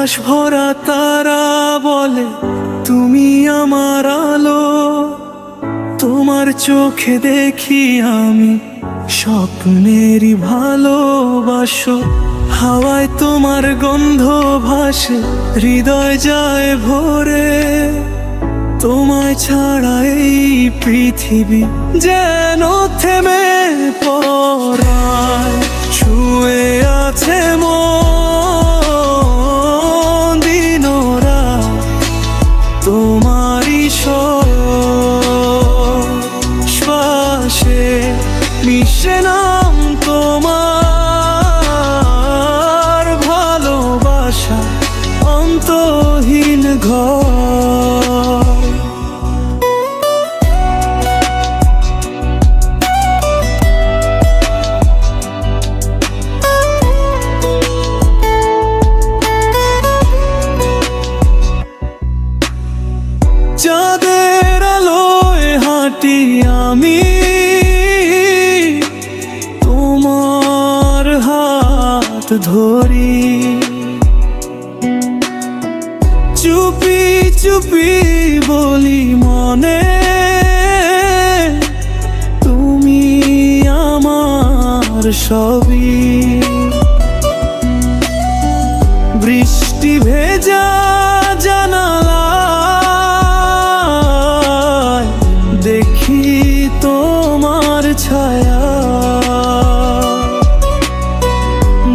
আকাশ ভরা তারা বলে, তুমি আমার আলো। তোমার চোখে দেখি আমি স্বপ্নেরই ভালোবাসো। হাওয়ায় তোমার গন্ধ ভাসে, হৃদয় যায় ভরে। তোমায় ছাড়া এই পৃথিবী যেন শ্বাসে মিশে নাম তোমার ভালোবাসা অন্তহীন ঘর। আলোয় হাঁটি আমি ধরি। চুপি চুপি বলি মনে তুমি আমার সবই।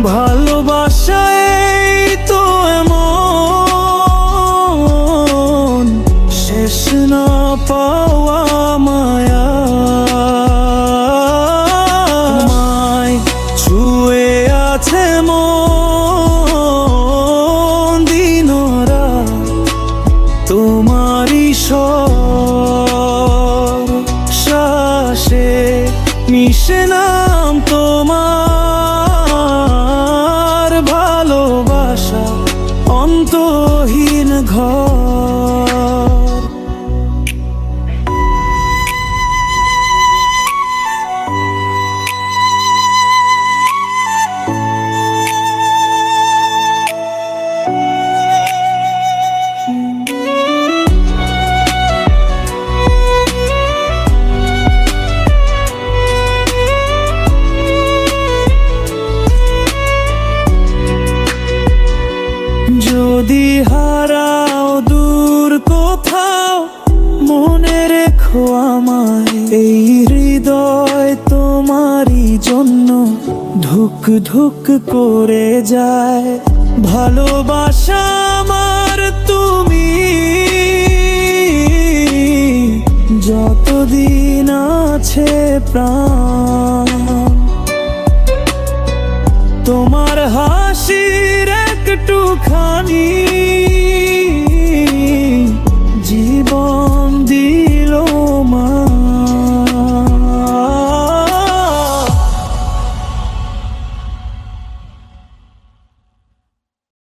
ভালোবাসায় তো এমন। শেষ না পাওয়া মায়া। মায় ছুঁয়ে আছে মন। রাখো আমায়, এই হৃদয় তোমারই জন্য ধুক ধুক করে যায়। ভালোবাসা আমার তুমি, যতদিন আছে প্রাণ। তোমার হাসির একটুখানি